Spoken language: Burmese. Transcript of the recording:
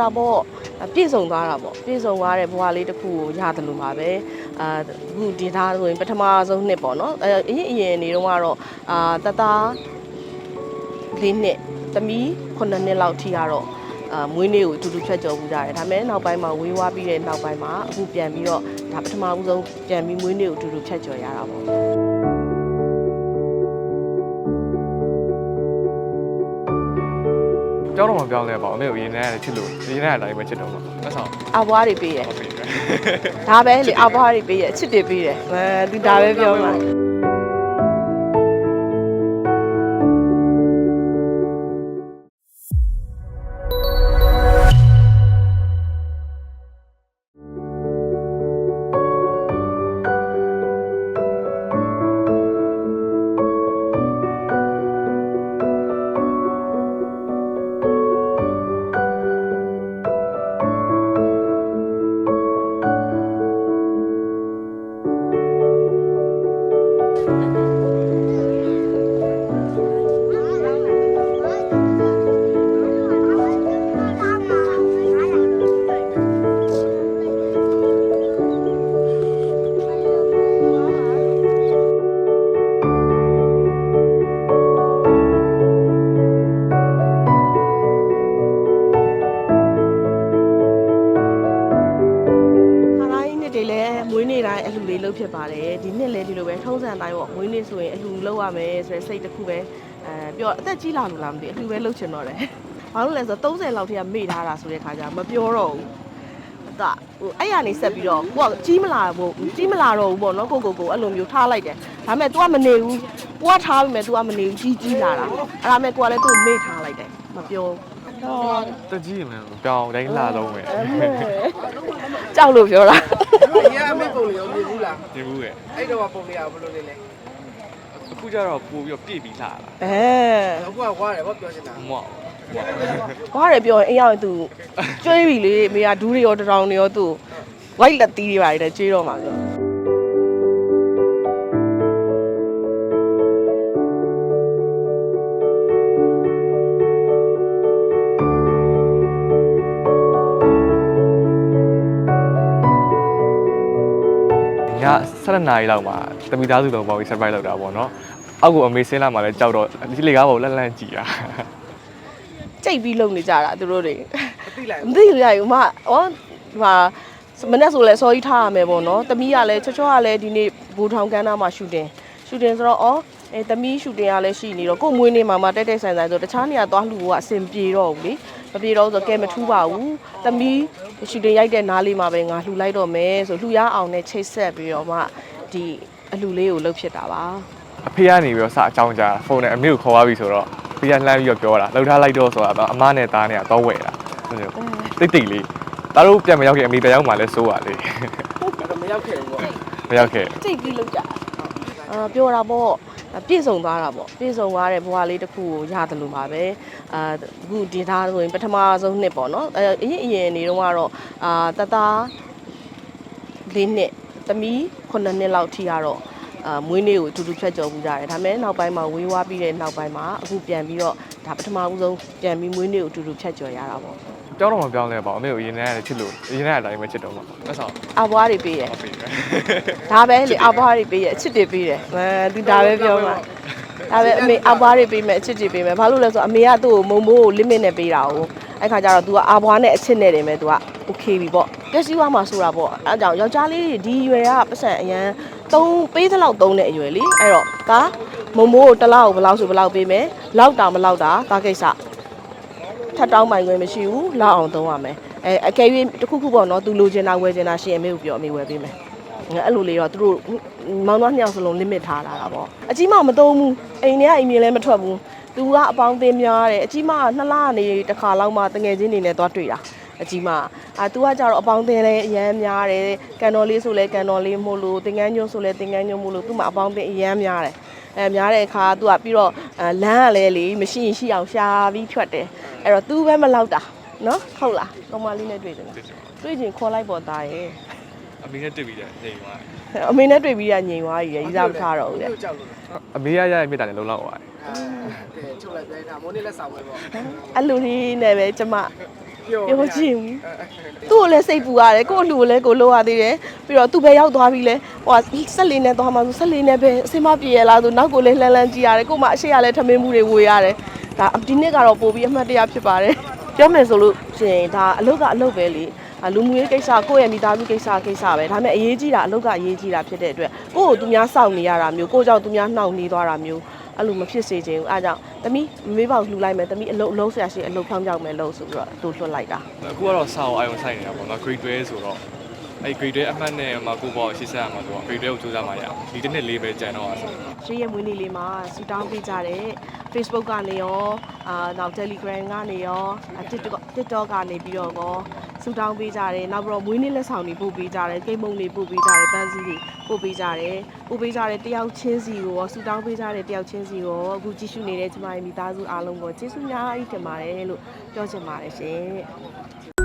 တာပေါ့ပြည့်စုံသွားတာပေါ့ပြည့်စုံသွားတဲ့ဘဝလေးတစ်ခုကိုရတယ်လို့ပါပဲအာအခုဒီသားဆိုရင်ပထမဆုံးနှစ်ပေါ့နော်အဲအရင်အရင်နေတော့ကတော့အာတသားလေးနှစ်သမီး9နှစ်လောက်ထိကတော့အာမွေးနေ့ကိုအတူတူဖြတ်ကျော်ဘူးကြတယ်ဒါပေမဲ့နောက်ပိုင်းမှာဝေးဝါးပြီးတဲ့နောက်ပိုင်းမှာအခုပြန်ပြီးတော့ဒါပထမဦးဆုံးပြန်ပြီးမွေးနေ့ကိုအတူတူဖြတ်ကျော်ရတာပေါ့ ကြောက်တော့မပြောင်းလဲပါဘူးအမေကိုရင်းနေရတယ်ချစ်လို့ရင်းနေရတိုင်းပဲချစ်တော့မှာလက်ဆောင်အဘွားတွေပေးတယ်ဟုတ်ပြီဒါပဲလေအဘွားတွေပေးရအချစ်တွေပေးတယ်အဲသူဒါပဲပြောမှာ နေ့တိုင်းအလှူလေးလုပ်ဖြစ်ပါတယ်ဒီနှစ်လည်းဒီလိုပဲထုံးစံတိုင်းပေါ့မွေးနေ့ဆိုရင်အလှူလုပ်ရမယ်ဆိုတဲ့စိတ်တစ်ခုပဲအဲပြောအသက်ကြီးလာလို့လားမသိဘူးအလှူပဲလုပ်ချင်တော့တယ်ဘာလို့လဲဆိုတော့30လောက်ထိကမေ့ထားတာဆိုတဲ့ခါကျမပြောတော့ဘူးအတဟိုအဲ့ရနေဆက်ပြီးတော့ကိုကကြီးမလာဘူးကြီးမလာတော့ဘူးပေါ့နော်ကိုကိုကိုအဲ့လိုမျိုးထားလိုက်တယ်ဒါပေမဲ့ तू ကမနေဘူးကိုကထားပြီးမဲ့ तू ကမနေဘူးကြီးကြီးလာတာအဲ့ဒါမဲ့ကိုကလည်းသူ့ကိုမေ့ထားလိုက်တယ်မပြောတော့တကြီးရင်လည်းပြောင်းတိုင်းလာလုံးပဲကြောက်လို့ပြောတာ ဒီကအမေပုံလေးရောမြင်ဘူးလားဒီဘူးရဲ့အဲ့တော့ကပုံလေးကဘယ်လိုလဲလဲအခုကျတော့ပို့ပြီးတော့ပြည့်ပြီးလာတာအဲအခုကဝါတယ်ဘာပြောချင်တာမော့ဘာရဲပြောရင်အိမ်ရောက်ရင်သူကျွေးပြီလေမေကဒူးတွေရောတရောင်တွေရောသူဝိုက်လက်သီးတွေပါတယ်ကျွေးတော့မှာဆို ည7နာရီလောက်မှာတမိသားစုတော်ပေါ့ပြီး surprise လုပ်တာပေါ့နော်အောက်ကိုအမေဆင်းလာမှလည်းကြောက်တော့ဒီလေကားပေါ်လက်လန့်ကြည့်တာကြိတ်ပြီးလုံနေကြတာသူတို့တွေမသိလိုက်မသိဘူးရယူမဩဒီမှာမနေ့ဆိုလဲစောကြီးထားရမယ်ပေါ့နော်တမီးကလည်းချောချောကလည်းဒီနေ့ဘူထောင်ကန်းသားမှာရှူတင်ရှူတင်ဆိုတော့ဩ အဲတမီးရှူတင်ကလည်းရှိနေတော့ကို့မွေးနေ့မှာမှတက်တက်ဆိုင်ဆိုင်ဆိုတခြားနေရာသွားလှူဖို့ကအဆင်ပြေတော့ဘူးလေမပြေတော့ဘူးဆိုကဲမထူးပါဘူးတမီးရှူတင်ရိုက်တဲ့နားလေးမှာပဲငါလှူလိုက်တော့မယ်ဆိုလှူရအောင်နဲ့ချိတ်ဆက်ပြီးတော့မှဒီအလှူလေးကိုလှုပ်ဖြစ်တာပါအဖေကနေပြီးတော့စအကြောင်းကြားဖုန်းနဲ့အမေကိုခေါ်သွားပြီဆိုတော့ဖေကလှမ်းပြီးတော့ပြောတာလှုပ်ထားလိုက်တော့ဆိုတာတော့အမနဲ့သားနဲ့ကတော့ဝယ်တာတိတ်တိတ်လေးသားတို့ပြန်မရောက်ခင်အမေပြန်ရောက်မှလည်းစိုးပါလေတော့မရောက်ခဲ့ဘူးပေါ့။မရောက်ခဲ့စိတ်ပြီးလောက်ကြ။အာပြောတာပေါ့ ပြည့်စုံသွားတာပေါ့ပြည့်စုံသွားတဲ့ဘဝလေးတစ်ခုကိုရတယ်လို့ပါပဲအာအခုဒီသားဆိုရင်ပထမဆုံးနှစ်ပေါ့နော်အဲအရင်အရင်နေတော့ကတော့အာတသားလေးနှစ်သမီး9နှစ်လောက်ထိကတော့အာမွေးနေ့ကိုအတူတူဖြတ်ကျော်ဘူးကြတယ်ဒါပေမဲ့နောက်ပိုင်းမှာဝေးဝါးပြီးတဲ့နောက်ပိုင်းမှာအခုပြန်ပြီးတော့ဒါပထမဦးဆုံးပြန်ပြီးမွေးနေ့ကိုအတူတူဖြတ်ကျော်ရတာပေါ့ ကြောက်တော့မပြောင်းလဲပါဘူးအမေကိုရင်းနေရတယ်ချစ်လို့ရင်းနေရတိုင်းပဲချစ်တော့မှာလက်ဆောင် အဘွားတွေပေးတယ် ဟုတ်ပြီ ဒါပဲလေအဘွားတွေပေးရအချစ်တွေပေးတယ်အဲသူဒါပဲပြောမှာဒါပဲအမေအဘွားတွေပေးမယ်အချစ်တွေပေးမယ်ဘာလို့လဲဆိုတော့အမေကသူ့ကိုမုံမိုးကို limit နဲ့ပေးတာ哦အဲ့ခါကျတော့ तू ကအဘွားနဲ့အချစ်နဲ့တယ်မယ် तू က okay ပြီပေါ့ပျက်စီးသွားမှာဆိုတာပေါ့အဲ့ကြောင့်ယောက်ျားလေးတွေဒီအရွယ်ကပတ်စံအရန်သုံးပေးသလောက်သုံးတဲ့အရွယ်လေအဲ့တော့ဒါမုံမိုးကိုတစ်လောက်ကိုဘယ်လောက်ဆိုဘယ်လောက်ပေးမယ်လောက်တာမလောက်တာဒါကိစ္စ ထပ်တောင်းပိုင်ခွင့်မရှိဘူးလောက်အောင်သုံးရမယ်အဲအကယ်၍တစ်ခုခုပေါ့နော် तू လိုချင်တာဝယ်ချင်တာရှိရင်အမေကိုပြောအမေဝယ်ပေးမယ်ငါအဲ့လိုလေးတော့သူတို့မောင်နှမနှစ်ယောက်စလုံး limit ထားလာတာပေါ့အကြီးမမသုံးဘူးအိမ်ထဲကအိမ်မြင်လည်းမထွက်ဘူးသူကအပေါင်းအသင်းများတယ်အကြီးမကနှစ်လနေတစ်ခါလောက်မှတငယ်ချင်းတွေနဲ့သွားတွေ့တာအကြီးမအာသူကကြတော့အပေါင်းအသင်းလည်းအရန်များတယ်ကန်တော်လေးဆိုလဲကန်တော်လေးမို့လို့သင်ငန်းညွန့်ဆိုလဲသင်ငန်းညွန့်မို့လို့သူ့မှာအပေါင်းအသင်းအရန်များတယ်အဲများတဲ့အခါသူကပြီးတော့အဲလမ်းကလည်းလေမရှိရင်ရှိအောင်ရှာပြီးဖြတ်တယ် အဲ့တော့သူပဲမလောက်တာနော်ဟုတ်လားကောင်မလေးနဲ့တွေ့တယ်နော်တွေ့ချင်ခေါ်လိုက်ပေါ်သားရဲ့အမေနဲ့တွေ့ပြီးတယ်နေပါအမေနဲ့တွေ့ပြီးရညင်သွားပြီရည်စားမထားတော့ဘူးလေကြောက်လို့အမေရရရဲ့မြစ်တာလည်းလုံးလောက်ပါတယ်အဲချုပ်လိုက်ပြတာမိုးနေလက်ဆောင်ပဲပေါ့အဲ့လိုလေးနဲ့ပဲကျမပြောချင်ဘူးသူ့ကိုလည်းစိတ်ပူရတယ်ကို့အလူကိုလည်းကိုလိုရသေးတယ်ပြီးတော့သူ့ပဲရောက်သွားပြီလဲဟိုဆက်လေးနဲ့သွားမှဆိုဆက်လေးနဲ့ပဲအစင်မပြေရလားဆိုနောက်ကိုလည်းလှမ်းလှမ်းကြည့်ရတယ်ကို့မှာအရှိရလဲထမင်းမှုတွေဝေရတယ် ဒါဒီနေ့ကတော့ပို့ပြီးအမှတ်တရဖြစ်ပါတယ်ပြောမယ်ဆိုလို့ရှင်ဒါအလုပ်ကအလုပ်ပဲလေလူမှုရေးကိစ္စကိုယ့်ရဲ့မိသားစုကိစ္စကိစ္စပဲဒါပေမဲ့အရေးကြီးတာအလုပ်ကအရေးကြီးတာဖြစ်တဲ့အတွက်ကိုယ့်ကိုသူများစောင့်နေရတာမျိုးကိုယ့်ကြောင့်သူများနှောင့်နှေးသွားတာမျိုးအဲ့လိုမဖြစ်စေချင်ဘူးအားကြောင့်သမီးမေးပေါက်လှူလိုက်မယ်သမီးအလုပ်အလုပ်ဆရာရှိအလုပ်ဖောင်းပြောက်မယ်လို့ဆိုပြီးတော့သူ့လွှတ်လိုက်တာအခုကတော့စာအုပ်အယုံဆိုင်နေတာပေါ့နော် grade 12ဆိုတော့ အဲ့ grade 12အမှတ်နဲ့မှာကိုပေါ့ရှေ့ဆက်ရမှာဆိုတော့ grade 12ကိုစူးစမ်းမှရအောင်ဒီတစ်နှစ်လေးပဲကြံတော့ပါဆိုရှေ့ရဲ့မွေးနေ့လေးမှာစူတောင်းပေးကြတဲ့ Facebook ကနေရောအာနောက် Telegram ကနေရောအာ TikTok TikTok ကနေပြီးတော့ကောစူတောင်းပေးကြတယ်နောက်ပြီးတော့မွေးနေ့လက်ဆောင်တွေပို့ပေးကြတယ်ကိတ်မုံတွေပို့ပေးကြတယ်ပန်းစည်းတွေပို့ပေးကြတယ်ပို့ပေးကြတဲ့တယောက်ချင်းစီကိုရောစူတောင်းပေးကြတဲ့တယောက်ချင်းစီကိုရောအခုကြည့်ရှုနေတဲ့ကျမရဲ့မိသားစုအားလုံးကိုကျေးဇူးများကြီးတင်ပါတယ်လို့ပြောချင်ပါတယ်ရှင်